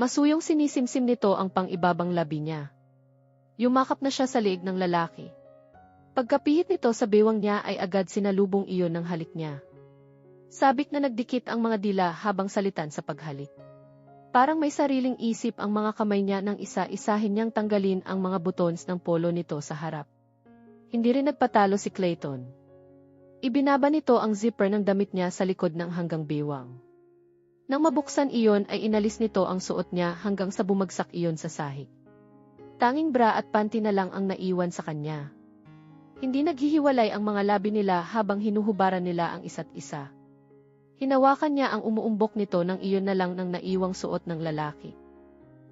Masuyong sinisimsim nito ang pang-ibabang labi niya. Yumakap na siya sa liig ng lalaki. Pagkapihit nito sa bewang niya ay agad sinalubong iyon ng halik niya. Sabik na nagdikit ang mga dila habang salitan sa paghalik. Parang may sariling isip ang mga kamay niya nang isa-isahin niyang tanggalin ang mga buttons ng polo nito sa harap. Hindi rin nagpatalo si Clayton. Ibinaba nito ang zipper ng damit niya sa likod ng hanggang bewang. Nang mabuksan iyon ay inalis nito ang suot niya hanggang sa bumagsak iyon sa sahig. Tanging bra at panty na lang ang naiwan sa kanya. Hindi naghihiwalay ang mga labi nila habang hinuhubaran nila ang isa't isa. Hinawakan niya ang umuumbok nito nang iyon na lang ng naiwang suot ng lalaki.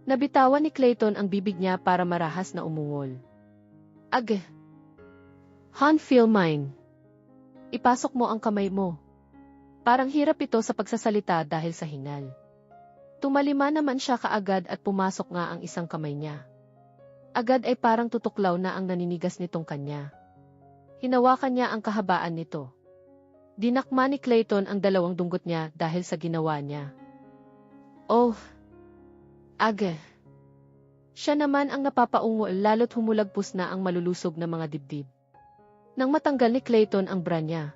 Nabitawan ni Clayton ang bibig niya para marahas na umungol. Ag! Han feel mine. Ipasok mo ang kamay mo. Parang hirap ito sa pagsasalita dahil sa hingal. Tumalima naman siya kaagad at pumasok nga ang isang kamay niya. Agad ay parang tutuklaw na ang naninigas nitong kanya. Hinawakan niya ang kahabaan nito. Dinakma ni Clayton ang dalawang dunggot niya dahil sa ginawa niya. Oh! Aga! Siya naman ang napapaungol lalo't humulagpos na ang malulusog na mga dibdib. Nang matanggal ni Clayton ang bra niya,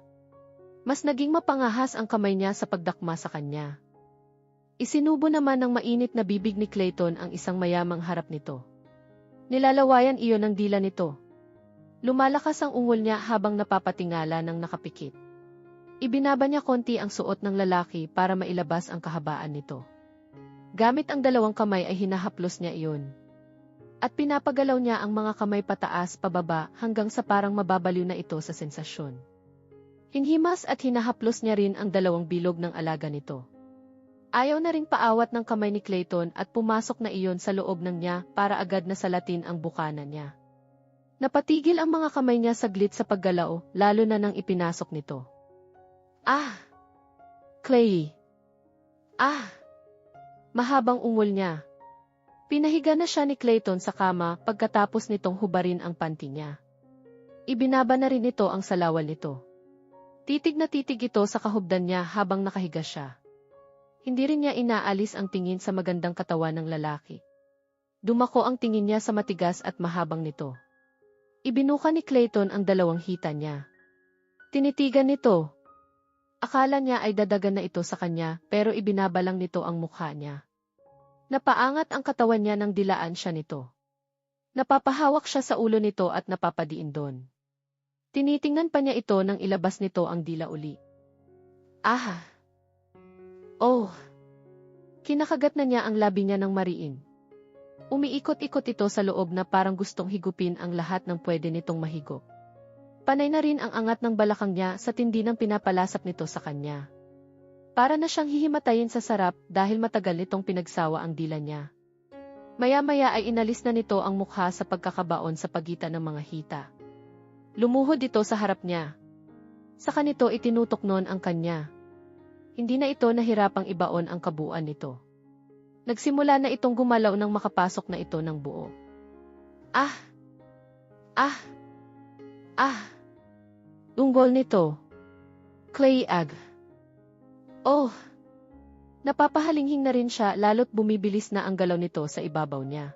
mas naging mapangahas ang kamay niya sa pagdakma sa kanya. Isinubo naman ng mainit na bibig ni Clayton ang isang mayamang harap nito. Nilalawayan iyon ng dila nito. Lumalakas ang ungol niya habang napapatingala ng nakapikit. Ibinaba niya konti ang suot ng lalaki para mailabas ang kahabaan nito. Gamit ang dalawang kamay ay hinahaplos niya iyon. At pinapagalaw niya ang mga kamay pataas pababa hanggang sa parang mababaliw na ito sa sensasyon. Hinhimas at hinahaplos niya rin ang dalawang bilog ng alaga nito. Ayaw na ring paawat ng kamay ni Clayton at pumasok na iyon sa loob ng niya para agad na salatin ang bukana niya. Napatigil ang mga kamay niya saglit sa paggalaw, lalo na nang ipinasok nito. Ah! Clay! Ah! Mahabang ungol niya. Pinahiga na siya ni Clayton sa kama pagkatapos nitong hubarin ang panty niya. Ibinaba na rin ito ang salawal nito. Titig na titig ito sa kahubdan niya habang nakahiga siya. Hindi rin niya inaalis ang tingin sa magandang katawan ng lalaki. Dumako ang tingin niya sa matigas at mahabang nito. Ibinuka ni Clayton ang dalawang hita niya. Tinitigan nito. Akala niya ay dadagan na ito sa kanya pero ibinabalang nito ang mukha niya. Napaangat ang katawan niya nang dilaan siya nito. Napapahawak siya sa ulo nito at napapadiin doon. Tinitingnan pa niya ito nang ilabas nito ang dila uli. Ah! Oh! Kinakagat na niya ang labi niya ng mariin. Umiikot-ikot ito sa loob na parang gustong higupin ang lahat ng pwede nitong mahigop. Panay na rin ang angat ng balakang niya sa tindi ng pinapalasap nito sa kanya. Para na siyang hihimatayin sa sarap dahil matagal nitong pinagsawa ang dila niya. Maya-maya ay inalis na nito ang mukha sa pagkakabaon sa pagitan ng mga hita. Lumuhod ito sa harap niya. Sa kanito itinutok noon ang kanya. Hindi na ito nahirapang ibaon ang kabuuan nito. Nagsimula na itong gumalaw nang makapasok na ito ng buo. Ah! Ah! Ah! Unggol nito. Clay Ag. Oh! Napapahalinghing na rin siya lalo't bumibilis na ang galaw nito sa ibabaw niya.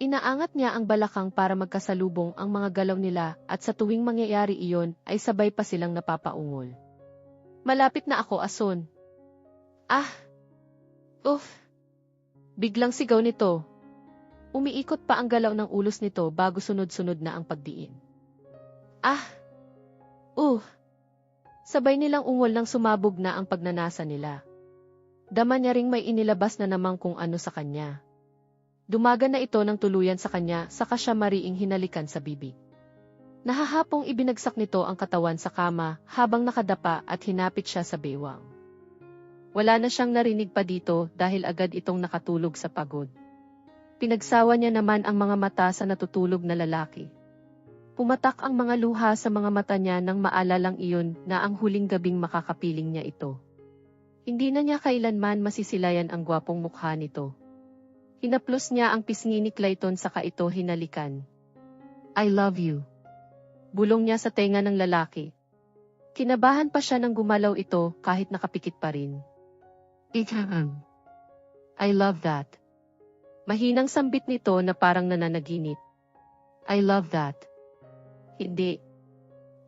Inaangat niya ang balakang para magkasalubong ang mga galaw nila at sa tuwing mangyayari iyon ay sabay pa silang napapaungol. Malapit na ako ason. Ah! Uff! Biglang sigaw nito. Umiikot pa ang galaw ng ulos nito bago sunod-sunod na ang pagdiin. Ah! Uh! Sabay nilang ungol nang sumabog na ang pagnanasa nila. Dama niya ring may inilabas na namang kung ano sa kanya. Dumaga na ito ng tuluyan sa kanya saka siya mariing hinalikan sa bibig. Nahahapong ibinagsak nito ang katawan sa kama habang nakadapa at hinapit siya sa bewang. Wala na siyang narinig pa dito dahil agad itong nakatulog sa pagod. Pinagsawa niya naman ang mga mata sa natutulog na lalaki. Pumatak ang mga luha sa mga mata niya nang maalalang iyon na ang huling gabing makakapiling niya ito. Hindi na niya kailanman masisilayan ang gwapong mukha nito. Hinaplos niya ang pisngi ni Clayton saka ito hinalikan. I love you. Bulong niya sa tenga ng lalaki. Kinabahan pa siya nang gumalaw ito kahit nakapikit pa rin. Ikahang. I love that. Mahinang sambit nito na parang nananaginip. I love that. Hindi.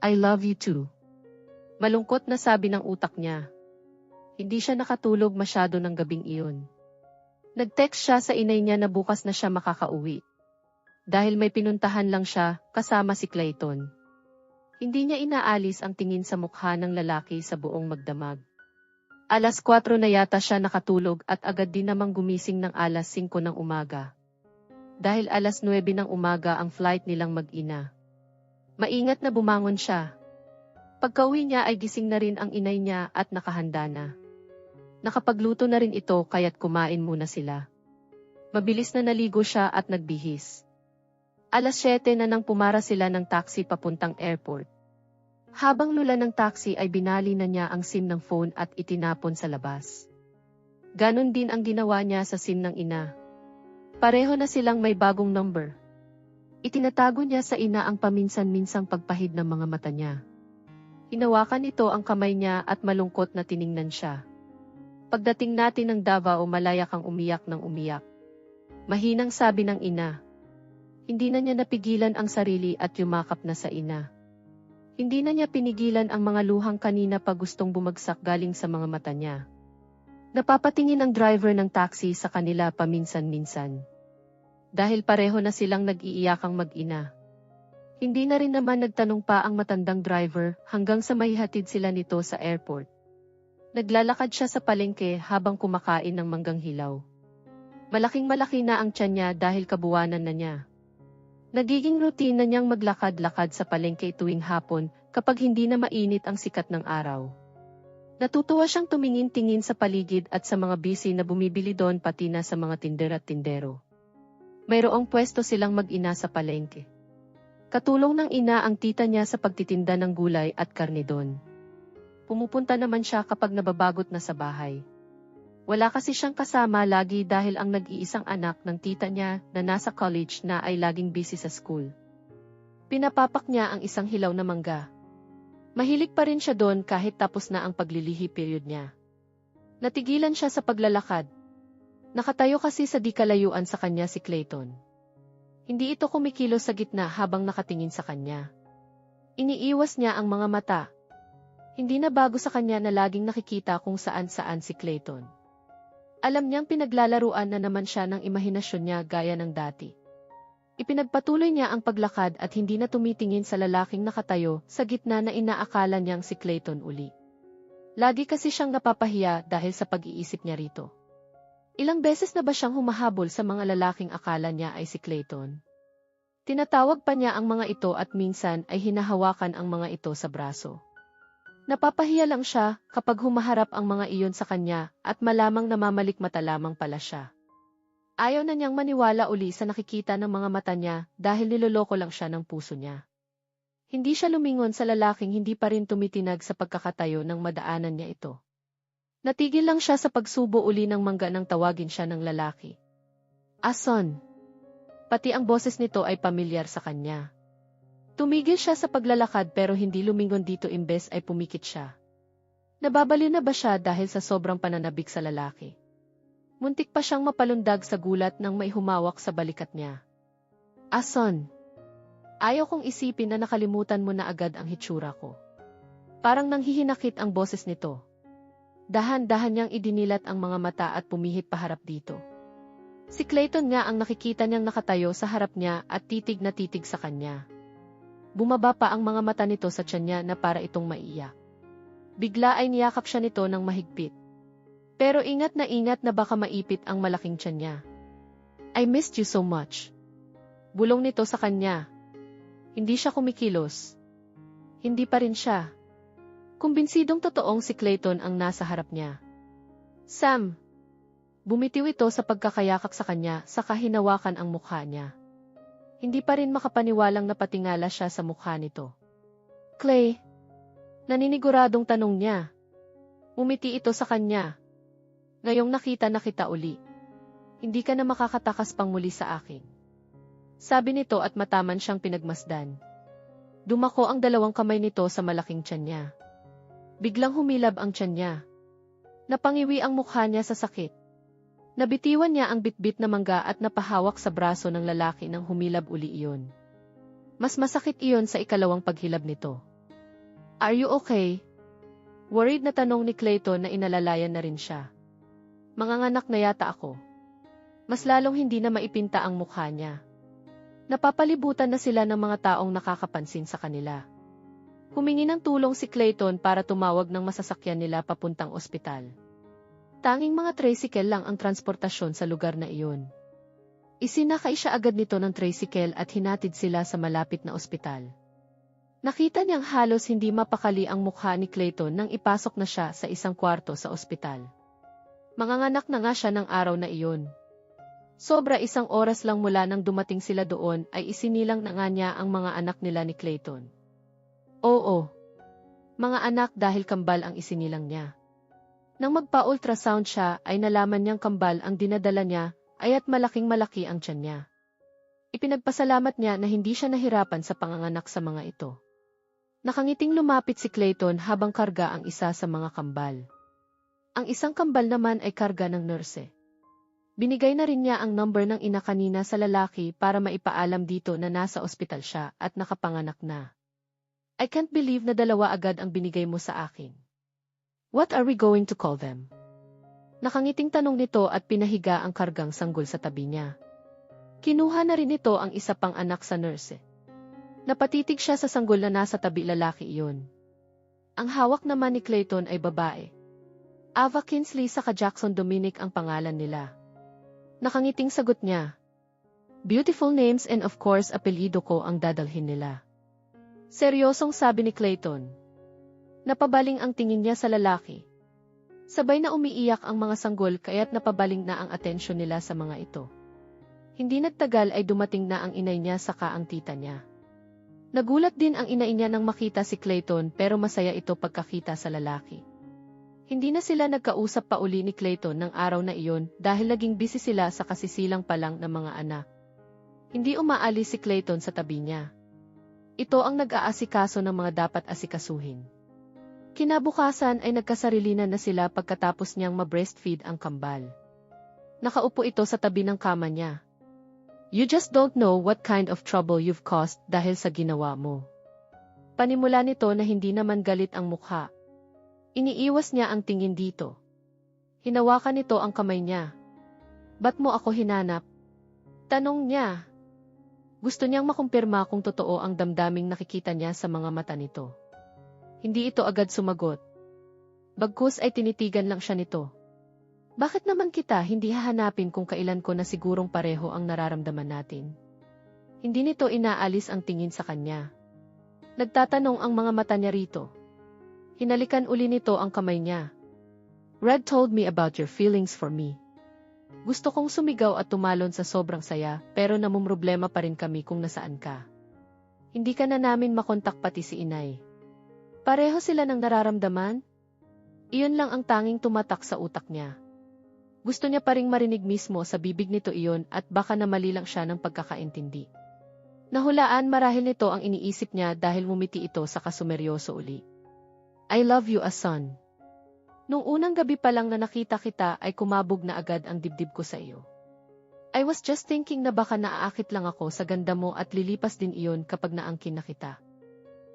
I love you too. Malungkot na sabi ng utak niya. Hindi siya nakatulog masyado ng gabing iyon. Nag-text siya sa inay niya na bukas na siya makakauwi. Dahil may pinuntahan lang siya, kasama si Clayton. Hindi niya inaalis ang tingin sa mukha ng lalaki sa buong magdamag. Alas 4 na yata siya nakatulog at agad din namang gumising ng alas 5 ng umaga. Dahil alas 9 ng umaga ang flight nilang mag-ina. Maingat na bumangon siya. Pagkauwi niya ay gising na rin ang inay niya at nakahanda na. Nakapagluto na rin ito kaya't kumain muna sila. Mabilis na naligo siya at nagbihis. Alas 7 na nang pumara sila ng taxi papuntang airport. Habang lula ng taxi ay binali na niya ang SIM ng phone at itinapon sa labas. Ganon din ang ginawa niya sa SIM ng ina. Pareho na silang may bagong number. Itinatago niya sa ina ang paminsan-minsang pagpahid ng mga mata niya. Hinawakan ito ang kamay niya at malungkot na tiningnan siya. Pagdating natin ng Davao malaya kang umiyak ng umiyak. Mahinang sabi ng ina. Hindi na niya napigilan ang sarili at yumakap na sa ina. Hindi na niya pinigilan ang mga luhang kanina pa gustong bumagsak galing sa mga mata niya. Napapatingin ang driver ng taxi sa kanila paminsan-minsan. Dahil pareho na silang nag-iiyakang mag-ina. Hindi na rin naman nagtanong pa ang matandang driver hanggang sa maihatid sila nito sa airport. Naglalakad siya sa palengke habang kumakain ng manggang hilaw. Malaking malaki na ang tiyan niya dahil kabuwanan na niya. Nagiging routine na niyang maglakad-lakad sa palengke tuwing hapon kapag hindi na mainit ang sikat ng araw. Natutuwa siyang tumingin-tingin sa paligid at sa mga busy na bumibili doon pati na sa mga tinder at tindero. Mayroong pwesto silang mag-ina sa palengke. Katulong ng ina ang tita niya sa pagtitinda ng gulay at karne doon. Pumupunta naman siya kapag nababagot na sa bahay. Wala kasi siyang kasama lagi dahil ang nag-iisang anak ng tita niya na nasa college na ay laging busy sa school. Pinapapak niya ang isang hilaw na mangga. Mahilig pa rin siya doon kahit tapos na ang paglilihi period niya. Natigilan siya sa paglalakad. Nakatayo kasi sa di kalayuan sa kanya si Clayton. Hindi ito kumikilos sa gitna habang nakatingin sa kanya. Iniiwas niya ang mga mata, hindi na bago sa kanya na laging nakikita kung saan-saan si Clayton. Alam niyang pinaglalaruan na naman siya ng imahinasyon niya gaya ng dati. Ipinagpatuloy niya ang paglakad at hindi na tumitingin sa lalaking nakatayo sa gitna na inaakala niyang si Clayton uli. Lagi kasi siyang napapahiya dahil sa pag-iisip niya rito. Ilang beses na ba siyang humahabol sa mga lalaking akala niya ay si Clayton? Tinatawag pa niya ang mga ito at minsan ay hinahawakan ang mga ito sa braso. Napapahiya lang siya kapag humaharap ang mga iyon sa kanya at malamang namamalikmata lamang pala siya. Ayaw na niyang maniwala uli sa nakikita ng mga mata niya dahil niloloko lang siya ng puso niya. Hindi siya lumingon sa lalaking hindi pa rin tumitinag sa pagkakatayo ng madaanan niya ito. Natigil lang siya sa pagsubo uli ng mangga nang tawagin siya ng lalaki. Ason. Pati ang boses nito ay pamilyar sa kanya. Tumigil siya sa paglalakad pero hindi lumingon dito imbes ay pumikit siya. Nababaliw na ba siya dahil sa sobrang pananabik sa lalaki? Muntik pa siyang mapalundag sa gulat nang may humawak sa balikat niya. Ason! Ayaw kong isipin na nakalimutan mo na agad ang hitsura ko. Parang nanghihinakit ang boses nito. Dahan-dahan niyang idinilat ang mga mata at pumihit paharap dito. Si Clayton nga ang nakikita niyang nakatayo sa harap niya at titig na titig sa kanya. Bumaba pa ang mga mata nito sa tiyan niya na para itong maiyak. Bigla ay niyakap siya nito ng mahigpit. Pero ingat na ingat na baka maipit ang malaking tiyan niya. I missed you so much. Bulong nito sa kanya. Hindi siya kumikilos. Hindi pa rin siya. Kumbinsidong totoong si Clayton ang nasa harap niya. Sam! Bumitiw ito sa pagkakayakap sa kanya sa kahinawakan ang mukha niya. Hindi pa rin makapaniwalang napatingala siya sa mukha nito. Clay, naniniguradong tanong niya. Umiti ito sa kanya. Ngayong nakita na kita uli. Hindi ka na makakatakas pang muli sa akin. Sabi nito at mataman siyang pinagmasdan. Dumako ang dalawang kamay nito sa malaking tiyan niya. Biglang humilab ang tiyan niya. Napangiwi ang mukha niya sa sakit. Nabitiwan niya ang bitbit na mangga at napahawak sa braso ng lalaki nang humilab uli iyon. Mas masakit iyon sa ikalawang paghilab nito. Are you okay? Worried na tanong ni Clayton na inalalayan na rin siya. Manganganak na yata ako. Mas lalong hindi na maipinta ang mukha niya. Napapalibutan na sila ng mga taong nakakapansin sa kanila. Humingi ng tulong si Clayton para tumawag ng masasakyan nila papuntang ospital. Tanging mga tricycle lang ang transportasyon sa lugar na iyon. Isinakay siya agad nito ng tricycle at hinatid sila sa malapit na ospital. Nakita niyang halos hindi mapakali ang mukha ni Clayton nang ipasok na siya sa isang kwarto sa ospital. Manganganak na nga siya ng araw na iyon. Sobra isang oras lang mula nang dumating sila doon ay isinilang na nga niya ang mga anak nila ni Clayton. Oo. Mga anak dahil kambal ang isinilang niya. Nang magpa-ultrasound siya ay nalaman niyang kambal ang dinadala niya ay at malaking malaki ang tiyan niya. Ipinagpasalamat niya na hindi siya nahirapan sa panganganak sa mga ito. Nakangiting lumapit si Clayton habang karga ang isa sa mga kambal. Ang isang kambal naman ay karga ng nurse. Binigay na rin niya ang number ng ina kanina sa lalaki para maipaalam dito na nasa ospital siya at nakapanganak na. I can't believe na dalawa agad ang binigay mo sa akin. What are we going to call them? Nakangiting tanong nito at pinahiga ang kargang sanggol sa tabi niya. Kinuha na rin nito ang isa pang anak sa nurse. Napatitig siya sa sanggol na nasa tabi lalaki iyon. Ang hawak naman ni Clayton ay babae. Ava Kinsley saka Jackson Dominic ang pangalan nila. Nakangiting sagot niya. Beautiful names and of course apelido ko ang dadalhin nila. Seryosong sabi ni Clayton. Napabaling ang tingin niya sa lalaki. Sabay na umiiyak ang mga sanggol kaya't napabaling na ang atensyon nila sa mga ito. Hindi nagtagal ay dumating na ang inay niya saka ang tita niya. Nagulat din ang inay niya nang makita si Clayton pero masaya ito pagkakita sa lalaki. Hindi na sila nagkausap pa uli ni Clayton ng araw na iyon dahil naging busy sila sa kasisilang pa lang ng mga anak. Hindi umaalis si Clayton sa tabi niya. Ito ang nag-aasikaso ng mga dapat asikasuhin. Kinabukasan ay nagkasarilinan na sila pagkatapos niyang ma-breastfeed ang kambal. Nakaupo ito sa tabi ng kama niya. You just don't know what kind of trouble you've caused dahil sa ginawa mo. Panimula nito na hindi naman galit ang mukha Iniiwas niya ang tingin dito. Hinawakan nito ang kamay niya. Ba't mo ako hinanap? Tanong niya. Gusto niyang makumpirma kung totoo ang damdaming nakikita niya sa mga mata nito. Hindi ito agad sumagot. Bagkus ay tinitigan lang siya nito. Bakit naman kita hindi hahanapin kung kailan ko na sigurong pareho ang nararamdaman natin? Hindi nito inaalis ang tingin sa kanya. Nagtatanong ang mga mata niya rito. Hinalikan uli nito ang kamay niya. Red told me about your feelings for me. Gusto kong sumigaw at tumalon sa sobrang saya, pero namumroblema pa rin kami kung nasaan ka. Hindi ka na namin makontak pati si inay. Pareho sila ng nararamdaman? Iyon lang ang tanging tumatak sa utak niya. Gusto niya pa ring marinig mismo sa bibig nito iyon at baka namali lang siya ng pagkakaintindi. Nahulaan marahil nito ang iniisip niya dahil mumiti ito sa kasumeryoso uli. I love you as son. Nung unang gabi pa lang na nakita kita ay kumabog na agad ang dibdib ko sa iyo. I was just thinking na baka naaakit lang ako sa ganda mo at lilipas din iyon kapag naangkin na kita.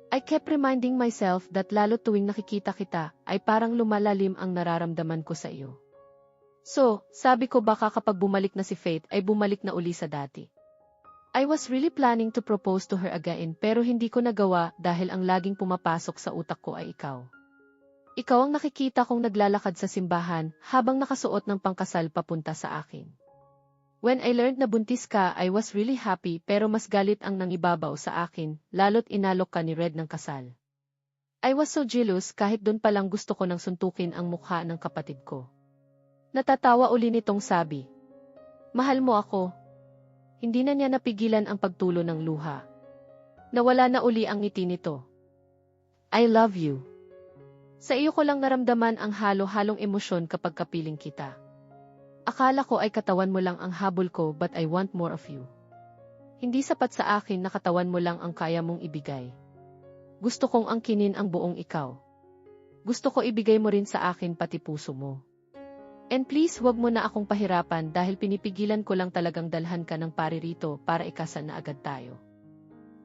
I kept reminding myself that lalo tuwing nakikita kita ay parang lumalalim ang nararamdaman ko sa iyo. So, sabi ko baka kapag bumalik na si Faith ay bumalik na uli sa dati. I was really planning to propose to her again pero hindi ko nagawa dahil ang laging pumapasok sa utak ko ay ikaw. Ikaw ang nakikita kong naglalakad sa simbahan habang nakasuot ng pangkasal papunta sa akin. When I learned na buntis ka, I was really happy pero mas galit ang nangibabaw sa akin, lalo't inalok ka ni Red ng kasal. I was so jealous kahit doon palang gusto ko nang suntukin ang mukha ng kapatid ko. Natatawa uli nitong sabi. Mahal mo ako, hindi na niya napigilan ang pagtulo ng luha. Nawala na uli ang ngiti nito. I love you. Sa iyo ko lang naramdaman ang halo-halong emosyon kapag kapiling kita. Akala ko ay katawan mo lang ang habol ko but I want more of you. Hindi sapat sa akin na katawan mo lang ang kaya mong ibigay. Gusto kong angkinin ang buong ikaw. Gusto ko ibigay mo rin sa akin pati puso mo. And please huwag mo na akong pahirapan dahil pinipigilan ko lang talagang dalhan ka ng pari rito para ikasal na agad tayo.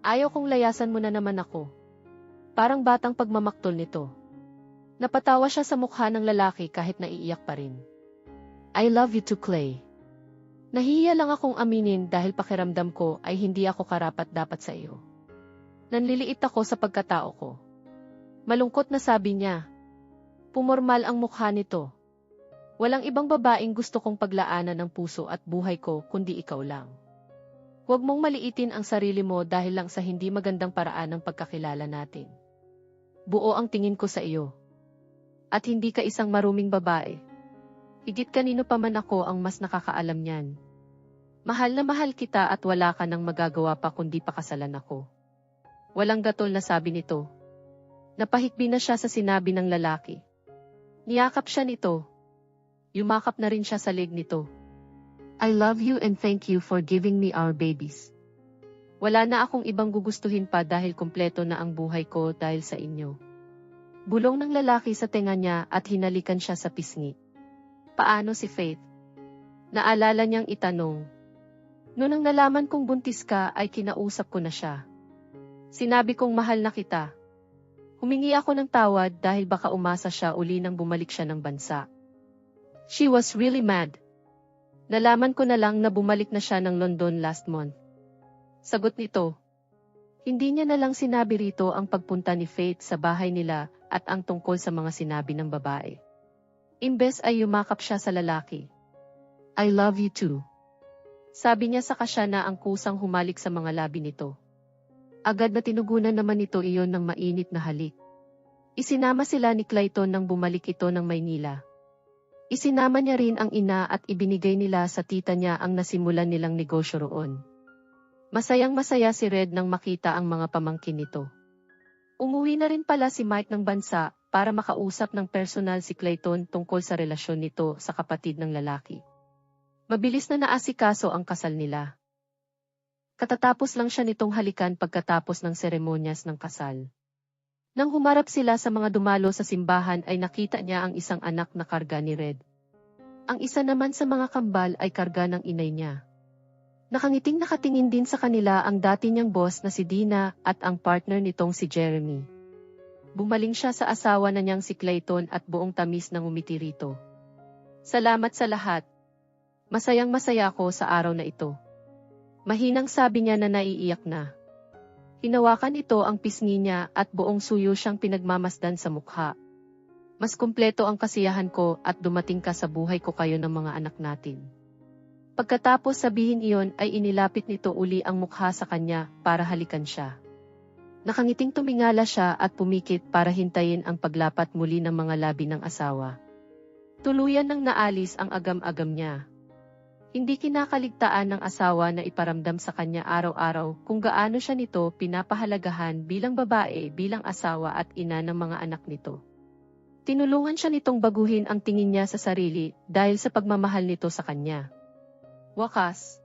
Ayaw kong layasan mo na naman ako. Parang batang pagmamaktol nito. Napatawa siya sa mukha ng lalaki kahit naiiyak pa rin. I love you too, Clay. Nahihiya lang akong aminin dahil pakiramdam ko ay hindi ako karapat dapat sa iyo. Nanliliit ako sa pagkatao ko. Malungkot na sabi niya. Pumormal ang mukha nito. Walang ibang babaeng gusto kong paglaanan ng puso at buhay ko kundi ikaw lang. Huwag mong maliitin ang sarili mo dahil lang sa hindi magandang paraan ng pagkakilala natin. Buo ang tingin ko sa iyo. At hindi ka isang maruming babae. Higit kanino pa man ako ang mas nakakaalam niyan. Mahal na mahal kita at wala ka nang magagawa pa kundi pakasalan ako. Walang gatol na sabi nito. Napahikbi na siya sa sinabi ng lalaki. Niyakap siya nito. Yumakap na rin siya sa leg nito. I love you and thank you for giving me our babies. Wala na akong ibang gugustuhin pa dahil kumpleto na ang buhay ko dahil sa inyo. Bulong ng lalaki sa tenga niya at hinalikan siya sa pisngi. Paano si Faith? Naalala niyang itanong. Noong nalaman kong buntis ka ay kinausap ko na siya. Sinabi kong mahal na kita. Humingi ako ng tawad dahil baka umasa siya uli nang bumalik siya ng bansa. She was really mad. Nalaman ko na lang na bumalik na siya ng London last month. Sagot nito. Hindi niya na lang sinabi rito ang pagpunta ni Faith sa bahay nila at ang tungkol sa mga sinabi ng babae. Imbes ay yumakap siya sa lalaki. I love you too. Sabi niya sa kasya na ang kusang humalik sa mga labi nito. Agad na tinugunan naman nito iyon ng mainit na halik. Isinama sila ni Clayton nang bumalik ito ng Maynila. Isinama niya rin ang ina at ibinigay nila sa tita niya ang nasimulan nilang negosyo roon. Masayang masaya si Red nang makita ang mga pamangkin nito. Umuwi na rin pala si Mike ng bansa para makausap ng personal si Clayton tungkol sa relasyon nito sa kapatid ng lalaki. Mabilis na naasikaso ang kasal nila. Katatapos lang siya nitong halikan pagkatapos ng seremonyas ng kasal. Nang humarap sila sa mga dumalo sa simbahan ay nakita niya ang isang anak na karga ni Red. Ang isa naman sa mga kambal ay karga ng inay niya. Nakangiting nakatingin din sa kanila ang dati niyang boss na si Dina at ang partner nitong si Jeremy. Bumaling siya sa asawa na niyang si Clayton at buong tamis ng umiti rito. Salamat sa lahat. Masayang masaya ako sa araw na ito. Mahinang sabi niya na naiiyak na. Hinawakan ito ang pisngi niya at buong suyo siyang pinagmamasdan sa mukha. Mas kumpleto ang kasiyahan ko at dumating ka sa buhay ko kayo ng mga anak natin. Pagkatapos sabihin iyon ay inilapit nito uli ang mukha sa kanya para halikan siya. Nakangiting tumingala siya at pumikit para hintayin ang paglapat muli ng mga labi ng asawa. Tuluyan nang naalis ang agam-agam niya. Hindi kinakaligtaan ng asawa na iparamdam sa kanya araw-araw kung gaano siya nito pinapahalagahan bilang babae, bilang asawa at ina ng mga anak nito. Tinulungan siya nitong baguhin ang tingin niya sa sarili dahil sa pagmamahal nito sa kanya. Wakas,